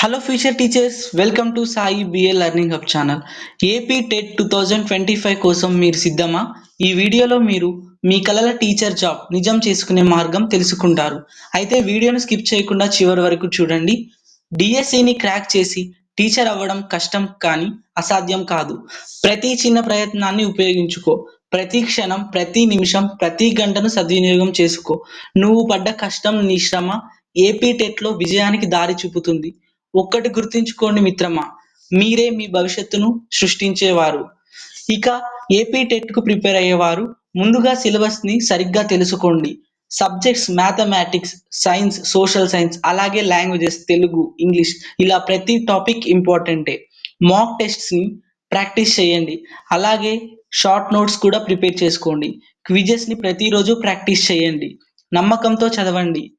Hello future teachers welcome to Sai BA learning hub channel AP TET two thousand twenty five కోసం మీరు సిద్ధమా? ఈ వీడియోలో మీరు మీ కలల టీచర్ జాబ్ నిజం చేసుకునే మార్గం తెలుసుకుంటారు. అయితే వీడియోను స్కిప్ చేయకుండా చివరి వరకు చూడండి. డిఎస్సిని క్రాక్ చేసి టీచర్ అవ్వడం కష్టం కానీ అసాధ్యం కాదు. ప్రతి చిన్న ప్రయత్నాన్ని ఉపయోగించుకో. ప్రతి క్షణం ప్రతి నిమిషం ప్రతి గంటను సద్వినియోగం చేసుకో. నువ్వు పడ్డ కష్టం నీ శ్రమ ఏపీ టెట్లో విజయానికి దారి చూపుతుంది. ఒక్కటి గుర్తుంచుకోండి మిత్రమా మీరే మీ భవిష్యత్తును సృష్టించేవారు. ఇక ఏపీ టెట్కు ప్రిపేర్ అయ్యేవారు ముందుగా సిలబస్ని సరిగ్గా తెలుసుకోండి. Subjects mathematics science social science అలాగే లాంగ్వేజెస్ తెలుగు ఇంగ్లీష్ ఇలా ప్రతి టాపిక్ ఇంపార్టెంటే. మాక్ టెస్ట్స్ని ప్రాక్టీస్ చేయండి. అలాగే షార్ట్ నోట్స్ కూడా ప్రిపేర్ చేసుకోండి. క్విజెస్ని ప్రతిరోజు ప్రాక్టీస్ చేయండి. నమ్మకంతో చదవండి.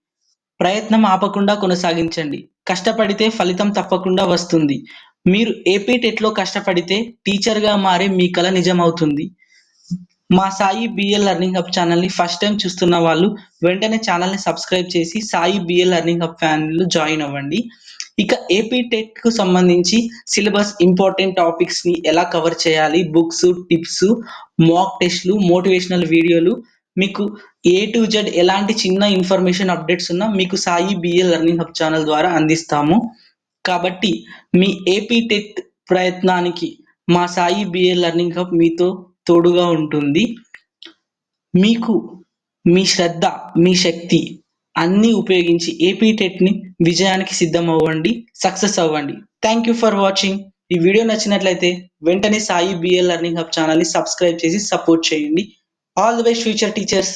ప్రయత్నం ఆపకుండా కొనసాగించండి. కష్టపడితే ఫలితం తప్పకుండా వస్తుంది. మీరు ఏపీ టెట్లో కష్టపడితే టీచర్గా మారే మీ కల నిజమవుతుంది. మా సాయి బిఎల్ లెర్నింగ్ హబ్ ఛానల్ని ఫస్ట్ టైం చూస్తున్న వాళ్ళు వెంటనే ఛానల్ని సబ్స్క్రైబ్ చేసి సాయి బిఎల్ లెర్నింగ్ హబ్ ఫ్యామిలీలో జాయిన్ అవ్వండి. ఇక ఏపీ టెట్కు సంబంధించి సిలబస్ ఇంపార్టెంట్ టాపిక్స్ని ఎలా కవర్ చేయాలి? బుక్స్ టిప్స్ మాక్ టెస్ట్లు మోటివేషనల్ వీడియోలు మీకు ఏ టు జెడ్ ఎలాంటి చిన్న ఇన్ఫర్మేషన్ అప్డేట్స్ ఉన్నా మీకు Sai BA learning hub channel ద్వారా అందిస్తాము. కాబట్టి మీ ఏపీ టెట్ ప్రయత్నానికి మా సాయి బిఏ లెర్నింగ్ హబ్ మీతో తోడుగా ఉంటుంది. మీకు మీ శ్రద్ధ మీ శక్తి అన్నీ ఉపయోగించి ఏపీ టెట్ని విజయానికి సిద్ధం అవ్వండి సక్సెస్ అవ్వండి. థ్యాంక్ యూ ఫర్ వాచింగ్ ఈ వీడియో నచ్చినట్లయితే వెంటనే సాయి బిఎల్ లెర్నింగ్ హబ్ ఛానల్ని సబ్స్క్రైబ్ చేసి సపోర్ట్ చేయండి. All the best future teachers